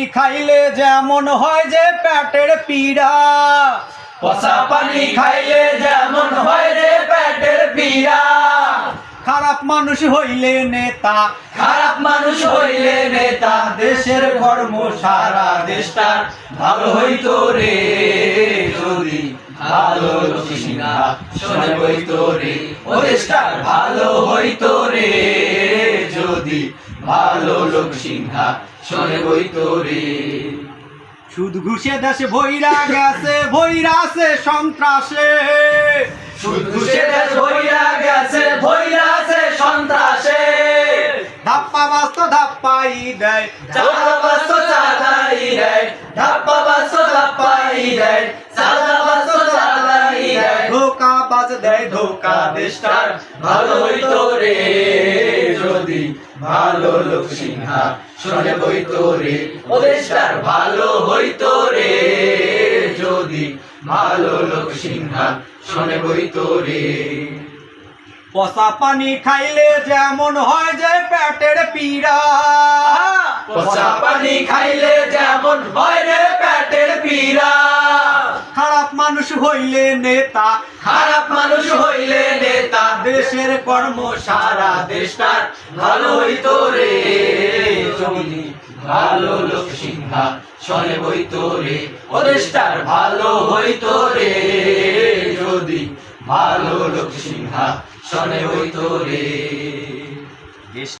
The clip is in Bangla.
পানি খাইলে যেমন হয় যে পেটের পীড়া। পচা পানি খাইলে যেমন হয় রে পেটের পীড়া। খারাপ মানুষ হইলে নেতা। খারাপ মানুষ হইলে নেতা। দেশের কর্ম সারা দেশটার ভালো হইতো রে। যদি ভালো সিংহা শোনে হইতো রে। ও দেশটার ভালো হইতো রে। যদি ভালো লোক সিংহা শোনে হইতো রে সুদ ঘুষে দেশে ভৈরা গেছে ভৈরা আছে সন্ত্রাসে। সুদ ঘুষে দেশ ভইরা গেছে আছে সন্ত্রাসে। ধাপ্পা বাস্ত ধাপ্পাই দেয়। চাঁদা বাস্ত চাঁদাই দেয় ধাপ্পা বাস্ত ধাপ্পাই দেয় চাঁদা বাস্ত চাঁদাই দেয়। ধোকা বাজ দেয় ধোকা দেশটার। ভালো হইতো রে যদি ভালো লোক সিংহা শোনে বইতো রে ভালো হইতো রে। যদি ভালো লোক সিংহা শোনে বইতো রে। পচা পানি খাইলে যেমন হয় যে পেটের পীড়া। পচা পানি খাইলে যেমন হয় রে পেটের পীড়া। খারাপ মানুষ হইলে নেতা। খারাপ মানুষ হইলে দেশের কর্ম সারা দেশটার ভালো তো রে জমিনি। ভালো লোক সিংহা শনে হইতো রে। ও দেশটার ভালো হইতো রে যদি। ভালো লোক সিংহা শনে হইতো রে।